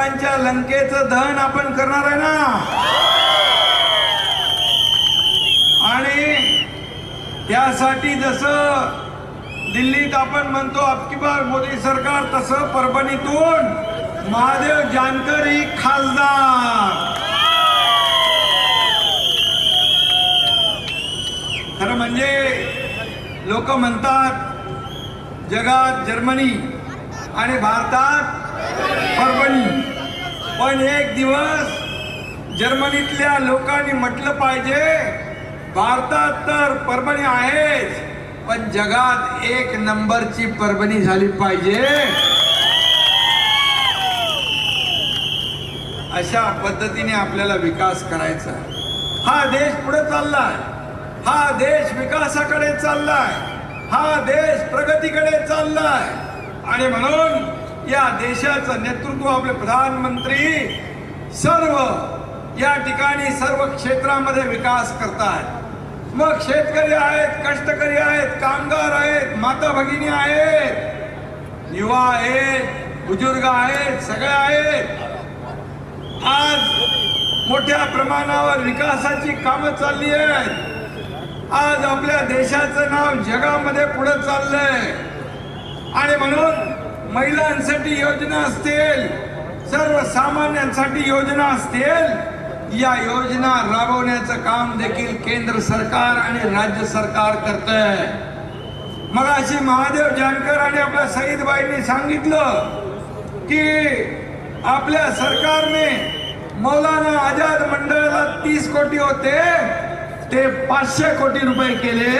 लोकांच्या लंकेचं दहन आपण करणार आहे ना? आणि त्यासाठी जसं दिल्लीत आपण म्हणतो अबकी बार मोदी सरकार तसं परभणीतून महादेव जानकर ही खासदार. खरं म्हणजे लोक म्हणतात जगात जर्मनी आणि भारतात परभणी. पण एक दिवस जर्मनीतल्या लोकांनी म्हटलं पाहिजे भारतात तर परभणी आहेच पण जगात एक नंबरची परभणी झाली पाहिजे. अशा पद्धतीने आपल्याला विकास करायचा हा देश पुढे चाललाय. हा देश विकासाकडे चाललाय. हा देश प्रगतीकडे चाललाय. आणि म्हणून या देशाचं नेतृत्व आपले प्रधानमंत्री सर्व या ठिकाणी सर्व क्षेत्रामध्ये विकास करतात मग शेतकरी आहेत कष्टकरी आहेत कामगार आहेत माता भगिनी आहेत युवा आहेत बुजुर्ग आहेत सगळे आहेत. आज मोठ्या प्रमाणावर विकासाची कामं चालली आहेत. आज आपल्या देशाचं नाव जगामध्ये पुढे चाललंय. आणि म्हणून महिलांसाठी योजना असतील सर्वसामान्यांसाठी योजना असतील या योजना राबवण्याचं काम देखील केंद्र सरकार आणि राज्य सरकार करत मग अशी महादेव जानकर आणि आपल्या सईदबाईंनी सांगितलं की आपल्या सरकारने मौलाना आझाद मंडळाला तीस कोटी होते ते पाचशे कोटी रुपये केले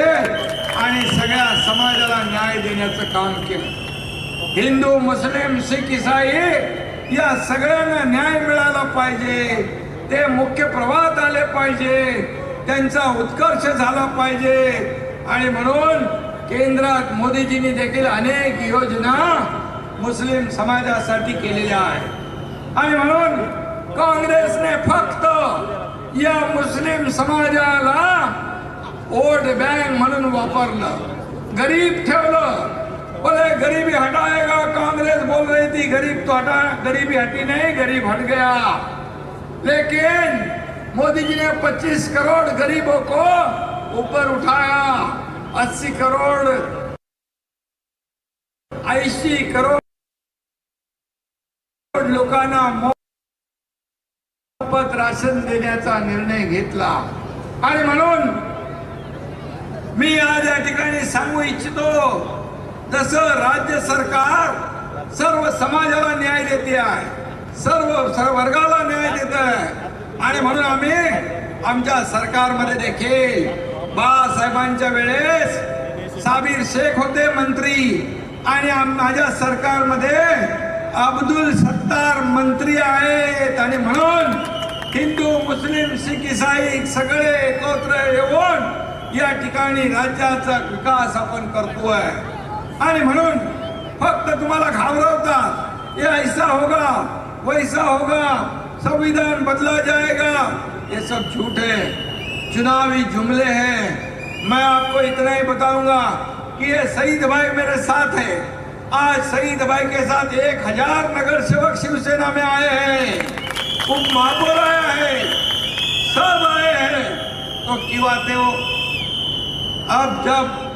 आणि सगळ्या समाजाला न्याय देण्याचं काम केलं. हिंदू मुस्लिम शीख इसाई या सगळ्यांना न्याय मिळाला पाहिजे. ते मुख्य प्रवाहात आले पाहिजे. त्यांचा उत्कर्ष झाला पाहिजे. आणि म्हणून केंद्रात मोदीजींनी देखील अनेक योजना मुस्लिम समाजासाठी केलेल्या आहेत. आणि म्हणून काँग्रेसने फक्त या मुस्लिम समाजाला वोट बँक म्हणून वापरलं. गरीब ठेवलं. बोले गरीबी हटाएगा कांग्रेस बोल रही थी गरीब तो हटा गरीबी हटी नहीं गरीब हट गया। लेकिन मोदी जी ने 25 करोड़ गरीबों को ऊपर उठाया 80 करोड़ ऐंशी करोड़ लोकांना मोफत राशन देण्याचा निर्णय घेतला. आणि म्हणून मी आज या ठिकाणी सांगू इच्छितो तसं राज्य सरकार सर्व समाजाला न्याय देते आहे. सर्व सर्व वर्गाला न्याय देत आहे. आणि म्हणून आम्ही आमच्या सरकारमध्ये देखील बाळासाहेबांच्या वेळेस साबीर शेख होते मंत्री आणि माझ्या सरकारमध्ये अब्दुल सत्तार मंत्री आहेत. आणि म्हणून हिंदू मुस्लिम शीख इसाई सगळे एकत्र येऊन या ठिकाणी राज्याचा विकास आपण करतोय. आणि म्हणून ये ऐसा होगा वैसा होगा, संविधान बदला जाएगा, ये सब झूठ है, चुनावी जुमले हैं। मैं आपको इतना ही बताऊँगा कि ये शहीद भाई मेरे साथ है। आज शहीद भाई के साथ एक हज़ार नगर सेवक शिवसेना में आए हैं। उप महापौर आया है, सब आए हैं। तो क्यों आते हो अब जब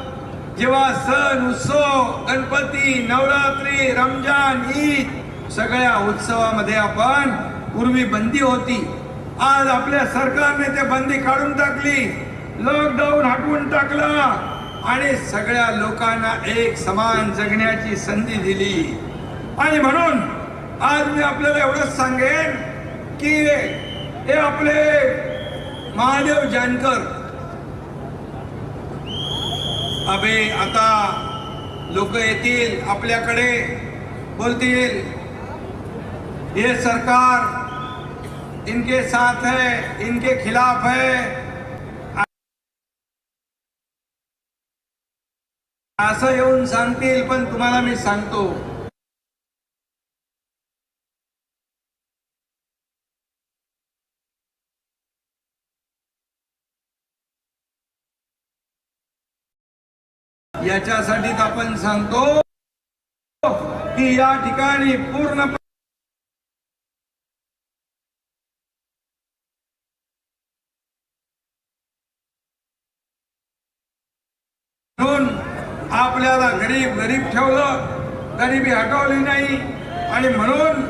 जेव्हा सण उत्सव गणपती नवरात्री रमजान ईद सगळ्या उत्सवामध्ये आपण पूर्वी बंदी होती. आज आपल्या सरकारने ते बंदी काढून टाकली. लॉकडाऊन हटवून टाकला आणि सगळ्या लोकांना एक समान जगण्याची संधी दिली. आणि म्हणून आज मी आपल्याला एवढंच सांगेन की हे आपले महादेव जानकर अबे आता लोक येतील आपल्याकडे बोलतील. हे सरकार इनके साथ है इनके खिलाफ है. असं येऊन सांगतील पण तुम्हाला मी सांगतो. त्याच्यासाठीच आपण सांगतो की या ठिकाणी पूर्ण आपल्याला गरीब गरीब ठेवलं गरिबी हटवली नाही. आणि म्हणून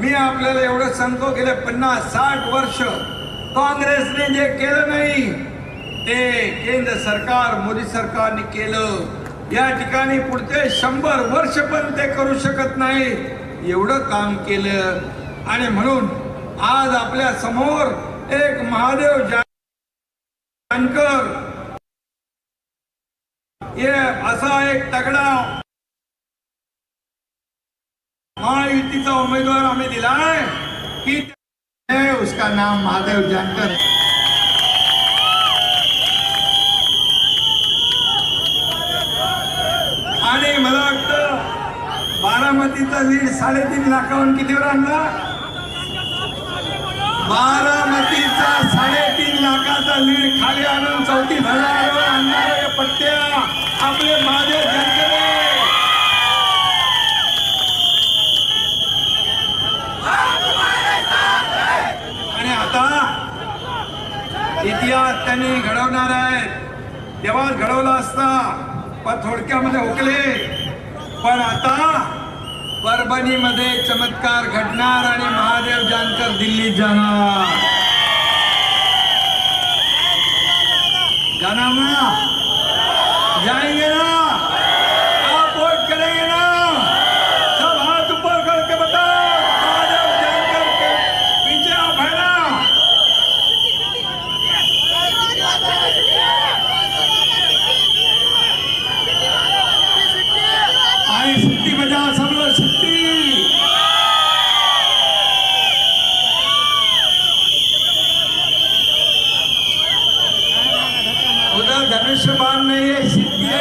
मी आपल्याला एवढं सांगतो गेले पन्नास साठ वर्ष काँग्रेसने जे केलं नाही ते केंद्र सरकार मोदी सरकारने केलं. या ठिकाणी पुढचे शंभर वर्ष पण ते करू शकत नाही. एवढं काम केलं. आणि म्हणून आज आपल्यासमोर एक महादेव जानकर. ये असा एक तगडा महायुतीचा उमेदवार आम्ही दिलाय की उसका नाम महादेव जानकर आणि मला वाटतं बारामतीचा वीड साडेतीन लाखाहून कितीवर आणला? बारामतीचा साडेतीन लाखाचा लीड खाली आणून चौतीस हजारावर आणणारे पट्ट्या. आपले माझे जानकर आणि आता इतिहास त्यांनी घडवणार आहेत तेव्हाच घडवला असता पण थोडक्यामध्ये हुकले. पण आता परभणीमध्ये चमत्कार घडणार आणि महादेव जानकर दिल्लीत जाणार. जाणार ना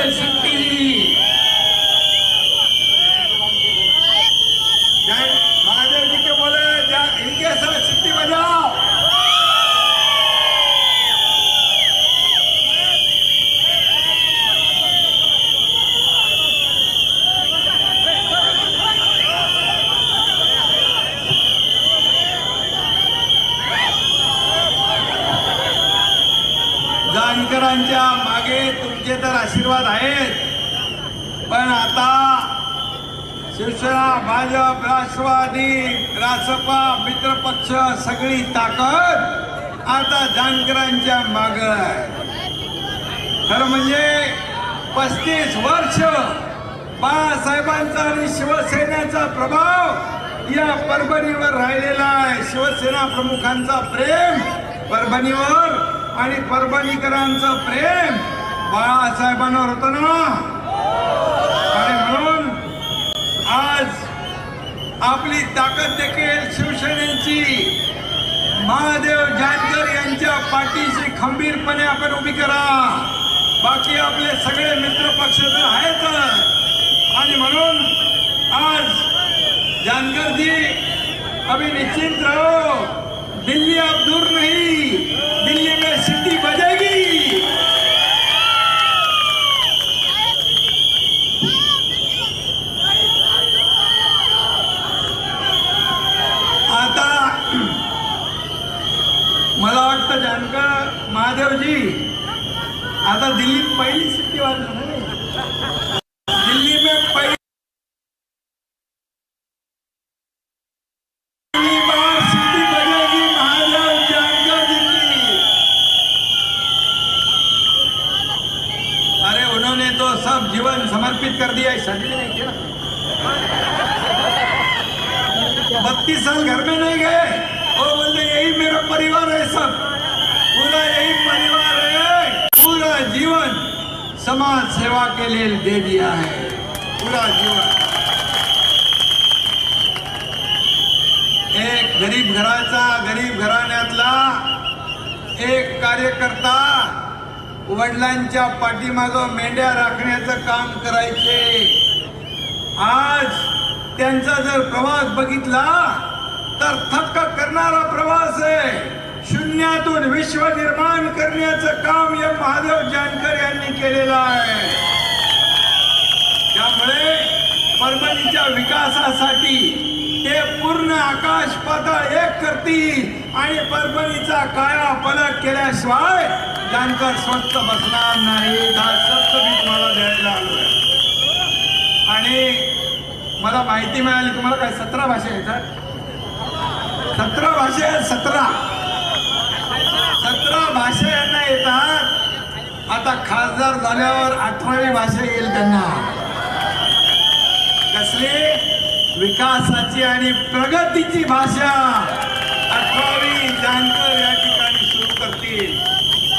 Praise ताकद आता जानकरांच्या माग आहे. खरं म्हणजे पस्तीस वर्ष बाळासाहेबांचा आणि शिवसेनेचा प्रभाव या परभणीवर राहिलेला आहे. शिवसेना प्रमुखांचा प्रेम परभणीवर आणि परभणीकरांचं प्रेम बाळासाहेबांवर होतं ना? आणि म्हणून आज आपली ताकद देखील शिवसेनेची महादेव जानकर यांच्या पाठीशी खंबीरपणे आपण उभी करा. बाकी आपले सगळे मित्र पक्ष तर आहेतच. आणि म्हणून आज जानकरजी जी अभी निश्चिंत राहो. दिल्ली आप दूर नाही दिल्ली में सिटी बजेगी आता मला वाटतं जानकर महादेवजी आता दिल्लीत पहिली सिटी वाजली ना रे? दिल्ली में पहिली बार सिटी बजेगी महादेव जानकर जी की अरे उन्होंने तो सब जीवन समर्पित कर दिया है शादी नहीं किया बत्तीस साल घर में नहीं गए वो बोलते यही मेरा परिवार है सब पूरा यही परिवार है पूरा जीवन समाज सेवा के लिए दे दिया है पूरा जीवन। एक गरीब घराचा गरीब घराण्यातला एक कार्यकर्ता वडिलांच्या पाठीमाग मेंढ्या राखण्याचं काम करायचे. आज त्यांचा जर प्रवास बघितला तर थक्क करणारा प्रवास आहे. शून्यातून विश्व निर्माण करण्याचं काम या महादेव जानकर यांनी केलेलं आहे. त्यामुळे परभणीच्या विकासासाठी ते पूर्ण आकाश पाताळ एक करतील आणि परभणीचा काया पलट केल्याशिवाय जानकर स्वस्त बसणार नाही. हा शब्द मी तुम्हाला द्यायला आलोय. आणि मला माहिती मिळाली. तुम्हाला काय सतरा भाषा येतात? सतरा भाषा आहेत सतरा. सतरा भाषा यांना येतात. आता खासदार झाल्यावर अठरावी भाषा येईल त्यांना. कसली? विकासाची आणि प्रगतीची भाषा. अठरावी जानकर या ठिकाणी सुरू करतील.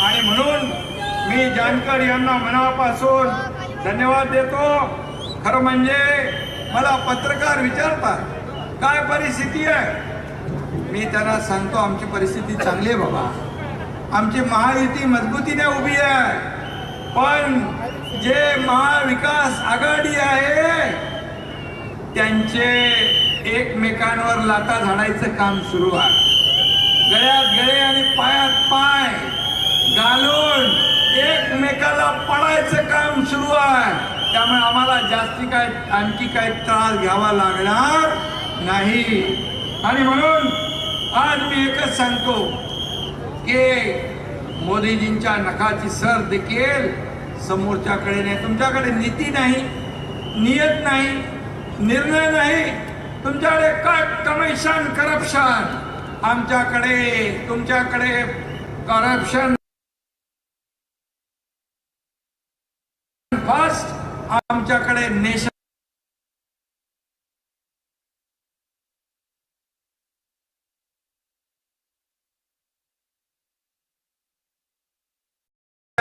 आणि म्हणून मी जानकर यांना मनापासून धन्यवाद देतो. खरं म्हणजे मला पत्रकार विचारतात काय परिस्थिती आहे? मी त्यांना सांगतो आमची परिस्थिती चांगली आहे बाबा. आमची महायुती मजबूतीने उभी आहे. पण जे महाविकास आघाडी आहे त्यांचे एकमेकांवर लाता झाडायचं काम सुरू आहे. गळ्यात गळे आणि पायात पाय घालून एकमेकाला पडायचं काम सुरू आहे. त्यामुळे आम्हाला जास्ती काय आणखी काय त्रास घ्यावा लागणार नाही. आणि म्हणून आज मी एकच सांगतो की मोदीजींच्या नखाची सर देखील समोरच्याकडे नाही. तुमच्याकडे नीती नाही नियत नाही निर्णय नाही. तुमच्याकडे कट कमिशन करप्शन. आमच्याकडे तुमच्याकडे करप्शन. फर्स्ट आमच्याकडे नेशन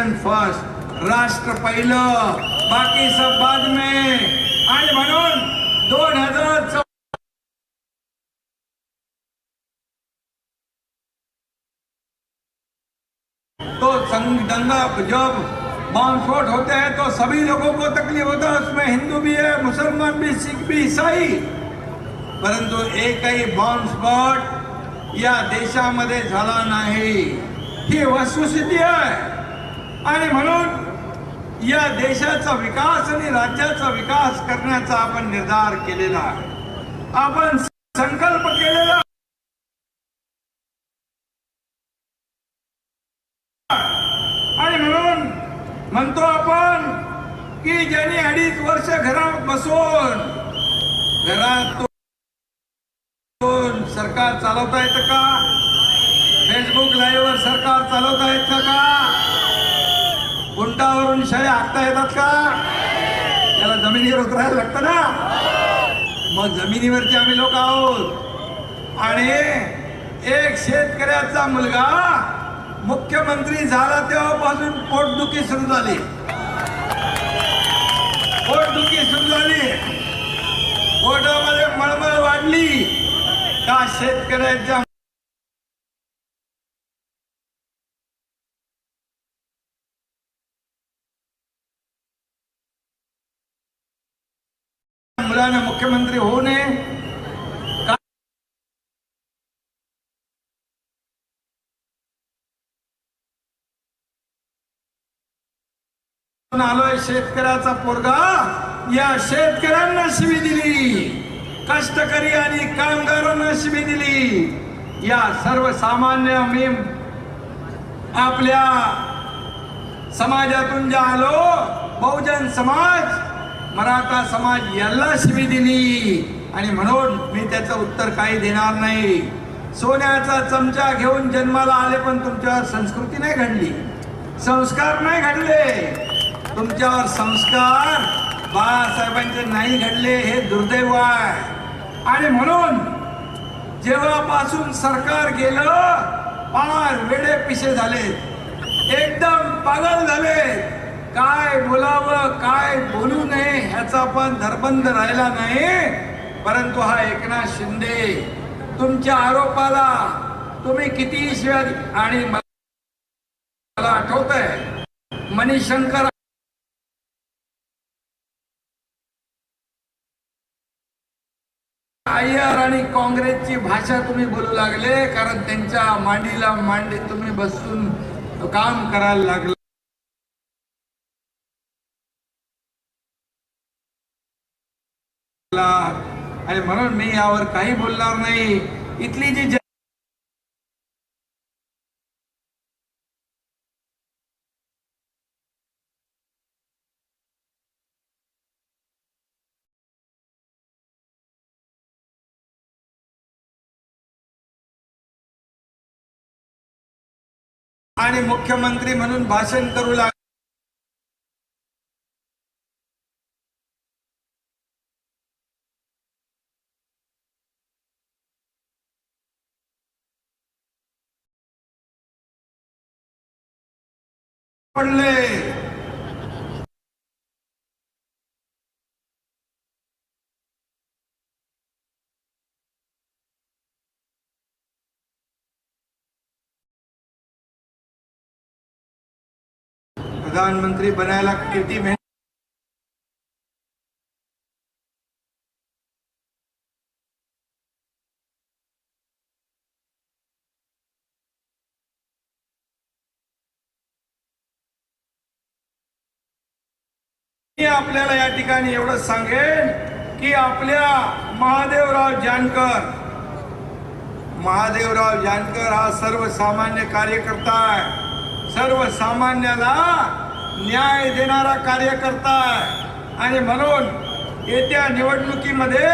फ़र्स्ट राष्ट्र पहिलं. बाकी सब बाद में. आणि म्हणून दोन हज़ार तो दंगा जब बॉम्ब स्फोट होते हैं तो सभी लोगों को तकलीफ़ होता है। उसमें हिंदू भी है, मुसलमान भी, सिख भी, ईसाई। परंतु एकही बॉम्ब स्फोट या देशामध्ये झाला नाही. ही वस्तुस्थिती आणि म्हणून या देशाचा विकास आणि राज्याचा विकास करण्याचा आपण निर्धार केलेला आहे. आपण संकल्प केलेला आणि म्हणून म्हणतो आपण की ज्यांनी अडीच वर्ष घरात बसून घरात सरकार चालवता येतं का? फेसबुक लाईव्ह वर सरकार चालवता येतं का? गुंडावरून शाळे हाकता येतात का? त्याला जमिनीवर उतरायला लागतं ना? मग जमिनीवरचे आम्ही लोक आहोत. आणि एक शेतकऱ्याचा मुलगा मुख्यमंत्री झाला तेव्हापासून पोटदुखी सुरू झाली. पोटदुखी सुरू झाली. पोटामध्ये मळमळ वाढली. का शेतकऱ्याच्या मुलाने मुख्यमंत्री होऊ नये आलोय शेतकऱ्याचा पोरगा. या शेतकऱ्यांना शिवी दिली. कष्टकरी आणि कामगारांना शिवी दिली. या सर्वसामान्य मी आपल्या समाजातून जे आलो बहुजन समाज मराठा समाज याला शिवी दिली. आणि म्हणून मी त्याचं उत्तर काही देणार नाही. सोन्याचा चमचा घेऊन जन्माला आले पण तुमच्यावर संस्कृती नाही घडली. संस्कार नाही घडले. तुमच्यावर संस्कार बाळासाहेबांचे नाही घडले हे दुर्दैव आहे. आणि म्हणून जेव्हापासून सरकार गेलं पार वेडे पिशे झाले एकदम पागल झाले काय बोलावं काय बोलू नये ह्याचा पण धरबंध राहिला नाही. परंतु हा एकनाथ शिंदे तुमच्या आरोपाला तुम्ही किती शिवाय आणि मला आठवत आहे मणिशंकर अय्यर आणि काँग्रेसची भाषा तुम्ही बोलू लागले कारण त्यांच्या मांडीला मांडी तुम्ही बसून काम करायला लागला. झाला आणि म्हणून मी यावर काही बोलणार नाही. इथली जी आणि मुख्यमंत्री म्हणून भाषण करू लागले पढ़ ले। प्रधानमंत्री बनाया किती में मी आपल्याला या ठिकाणी एवढं सांगेन की आपल्या महादेवराव जानकर महादेवराव जानकर हा सर्वसामान्य कार्यकर्ता आहे. सर्वसामान्याला न्याय देणारा कार्यकर्ता आहे. आणि म्हणून येत्या निवडणुकीमध्ये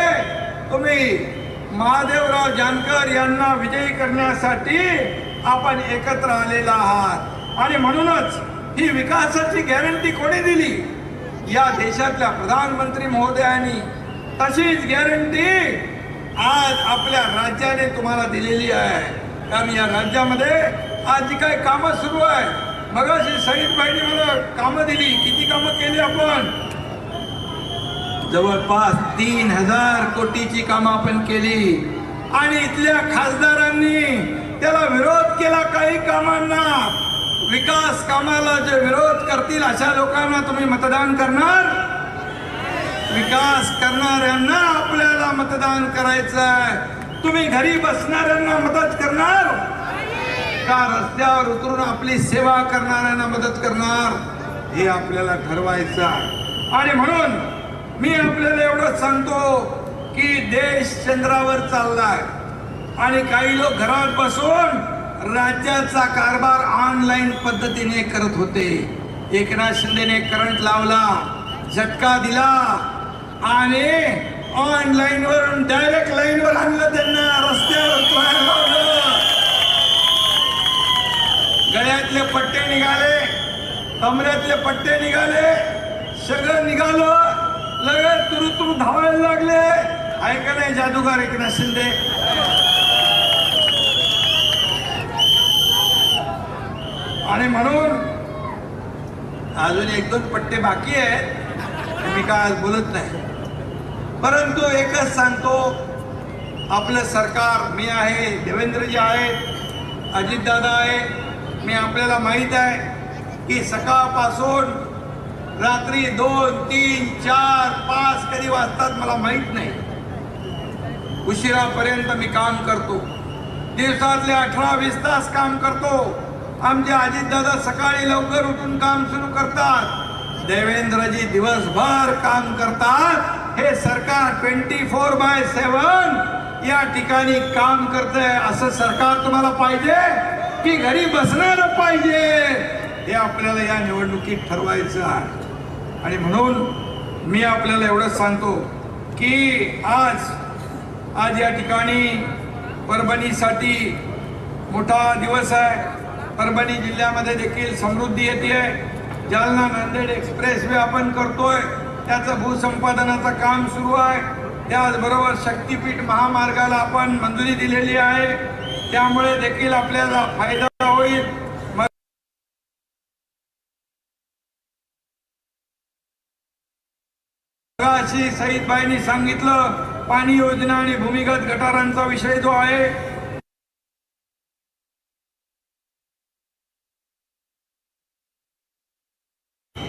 तुम्ही महादेवराव जानकर यांना विजयी करण्यासाठी आपण एकत्र आलेला आहात. आणि म्हणूनच ही विकासाची गॅरंटी कोणी दिली? या देशातल्या प्रधानमंत्री महोदयांनी तशीच गॅरंटी आज आपल्या राज्याने तुम्हाला दिलेली आहे. कारण या राज्यामध्ये आज जी काही कामं सुरू आहे मग सईद भाईने मला कामं दिली. किती कामं केली आपण? जवळपास तीन हजार कोटीची कामं आपण केली. आणि इथल्या खासदारांनी त्याला विरोध केला काही कामांना. विकास कामाला जे विरोध करतील अशा लोकांना तुम्ही मतदान करणार? विकास करणाऱ्यांना आपल्याला मतदान करायचं आहे. तुम्ही घरी बसणाऱ्यांना मदत करणार? का रस्त्यावर उतरून आपली सेवा करणाऱ्यांना मदत करणार? हे आपल्याला ठरवायचं आहे. आणि म्हणून मी आपल्याला एवढंच सांगतो की देश चंद्रावर चाललाय. आणि काही लोक घरात बसून राज्याचा कारभार ऑनलाईन पद्धतीने करत होते. एकनाथ शिंदेने करंट लावला झटका दिला आणि ऑनलाईन वरून डायरेक्ट लाईन वर आणलं त्यांना रस्त्यावर गळ्यातले पट्टे निघाले कमऱ्यातले पट्टे निघाले सगळं निघालं. लगेच तुरुतुरु धावायला लागले. ऐका नाही जादूगार एकनाथ शिंदे आणि म्हणून अजून एक दोन पट्टे बाकी आहेत. मी काय आज बोलत नाही. परंतु एकच सांगतो आपलं सरकार मी आहे देवेंद्रजी आहेत अजितदादा आहे मी आपल्याला माहीत आहे की सकाळपासून रात्री दोन तीन चार पाच कधी वाजतात मला माहीत नाही. उशिरापर्यंत मी काम करतो. दिवसातले अठरा वीस तास काम करतो. आमचे अजितदादा सकाळी लवकर उठून काम सुरू करतात. देवेंद्रजी दिवसभर काम करतात. हे सरकार ट्वेंटी फोर बाय सेवन या ठिकाणी काम करतंय. असं सरकार तुम्हाला पाहिजे की घरी बसणार पाहिजे. हे आपल्याला या निवडणुकीत ठरवायचं आहे. आणि म्हणून मी आपल्याला एवढंच सांगतो की आज आज या ठिकाणी परभणीसाठी मोठा दिवस आहे. परभणी जिल्ह्यामध्ये देखील समृद्धी येते आहे जालना नांदेड एक्सप्रेस वे आपण करतोय. त्याचं भूसंपादनाचं काम सुरू आहे. त्याचबरोबर शक्तीपीठ महामार्गाला आपण मंजुरी दिलेली आहे. त्यामुळे देखील आपल्याला फायदा होईल. सईदबाईंनी सांगितलं पाणी योजना आणि भूमिगत गटारांचा विषय जो आहे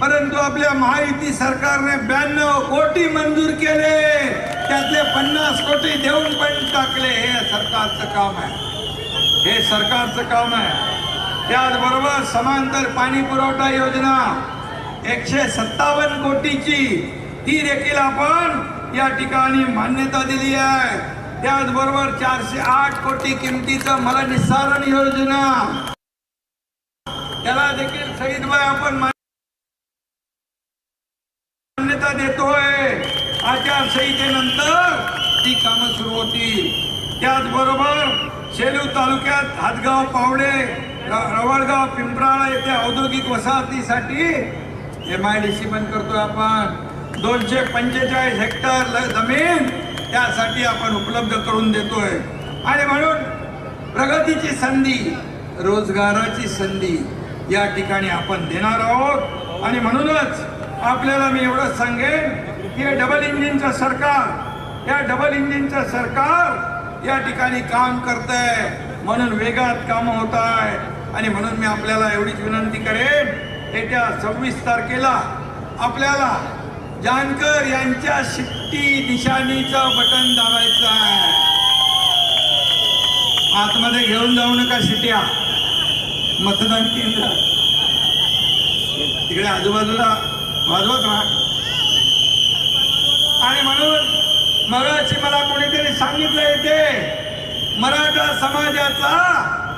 परंतु आपल्या महायुती सरकारने ब्याण्णव कोटी मंजूर केले. त्यातले पन्नास कोटी देऊन पण टाकले. हे सरकारचं काम आहे. हे सरकारचं काम आहे. त्याचबरोबर समांतर पाणी पुरवठा योजना एकशे सत्तावन्न कोटीची ती देखील आपण या ठिकाणी मान्यता दिली आहे. त्याचबरोबर चारशे आठ कोटी किमतीचं मला निस्सारण योजना. त्याला देखील सईदबाई आपण मान्यता देतोय. आचारसंहितेनंतर ती कामं सुरू होतील. त्याचबरोबर सेलू तालुक्यात हातगाव पावडे रवळगाव पिंपराळा येथे औद्योगिक वसाहतीसाठी एम आय डी सी बंद करतोय आपण. दोनशे पंचेचाळीस हेक्टर जमीन त्यासाठी आपण उपलब्ध करून देतोय. आणि म्हणून प्रगतीची संधी रोजगाराची संधी या ठिकाणी आपण देणार आहोत. आणि म्हणूनच आपल्याला मी एवढं सांगेन की हे डबल इंजिनचं सरकार या डबल इंजिनचं सरकार या ठिकाणी काम करत आहे म्हणून वेगात कामं होत आहे आणि म्हणून मी आपल्याला एवढीच विनंती करेन येत्या सव्वीस तारखेला आपल्याला जानकर यांच्या शिट्टी निशाणीचं बटन दाबायचं आहे. आतमध्ये घेऊन जाऊ नका शिट्या. मतदान केंद्र. तिकडे आजूबाजूला वाजवत राहा. आणि म्हणून मगाशी मला कोणीतरी सांगितलं येते मराठा समाजाचा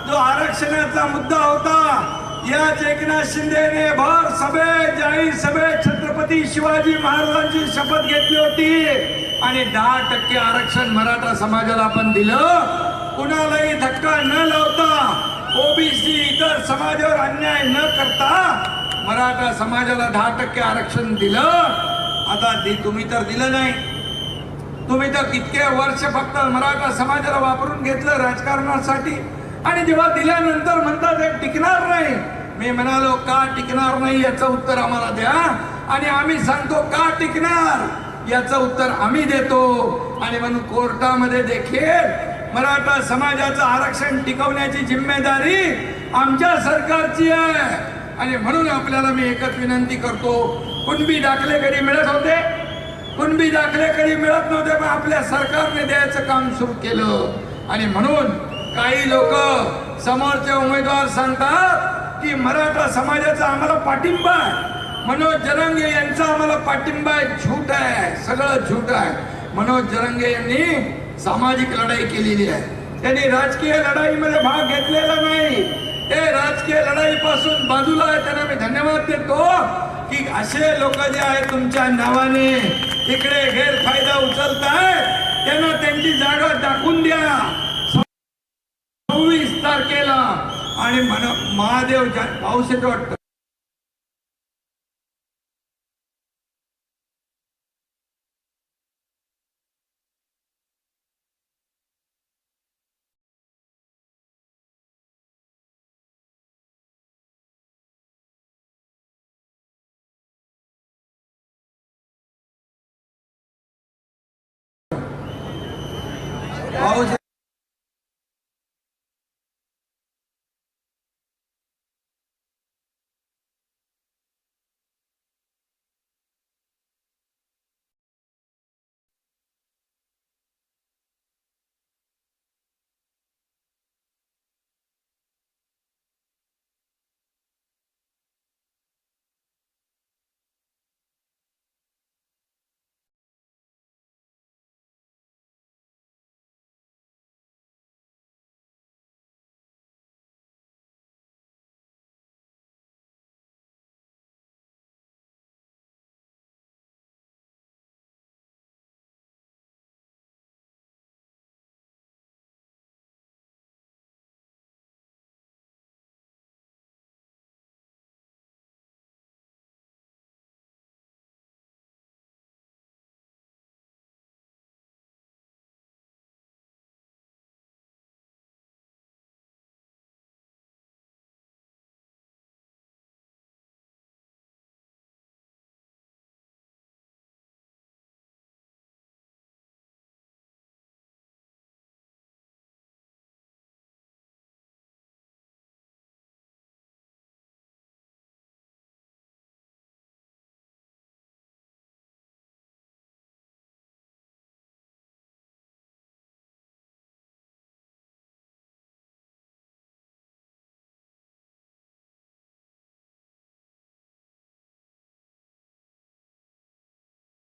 जो आरक्षणाचा मुद्दा होता याच एकनाथ शिंदेने भर सभेत जाहीर सभेत छत्रपती शिवाजी महाराजांची शपथ घेतली होती. आणि दहा टक्के आरक्षण मराठा समाजाला आपण दिलं. कुणालाही धक्का न लावता ओबीसी इतर समाजावर अन्याय न करता मराठा समाजाला दहा टक्के आरक्षण दिलं आता ते तुम्ही तर दिलं नाही. तुम्ही तर कितके वर्ष फक्त मराठा समाजाला वापरून घेतलं राजकारणासाठी. आणि जेव्हा दिल्यानंतर म्हणतात हे टिकणार नाही. मी म्हणालो का टिकणार नाही याचं उत्तर आम्हाला द्या. आणि आम्ही सांगतो का टिकणार? याचं उत्तर आम्ही देतो. आणि म्हणून कोर्टामध्ये देखील मराठा समाजाचं आरक्षण टिकवण्याची जिम्मेदारी आमच्या सरकारची आहे. आणि म्हणून आपल्याला मी एकच विनंती करतो कुणबी दाखले कधी मिळत होते कुणबी दाखले कधी मिळत नव्हते पण आपल्या सरकारने द्यायचं काम सुरू केलं. आणि म्हणून काही लोक समोरचे उमेदवार सांगतात की मराठा समाजाचा आम्हाला पाठिंबा आहे. मनोज जरंगे यांचा आम्हाला पाठिंबा आहे झूट आहे सगळं झूट आहे. मनोज जरंगे यांनी सामाजिक लढाई केलेली आहे. त्यांनी राजकीय लढाईमध्ये भाग घेतलेला नाही. हे राजकीय लढाईपासून बाजूला आहे त्यांना मी धन्यवाद देतो की असे लोक जे आहेत तुमच्या नावाने इकडे गैरफायदा उचलतायत त्यांना त्यांची जागा दाखवून द्या. सव्वीस तारखेला आणि महादेव जा- पाऊस येतो वाटतं.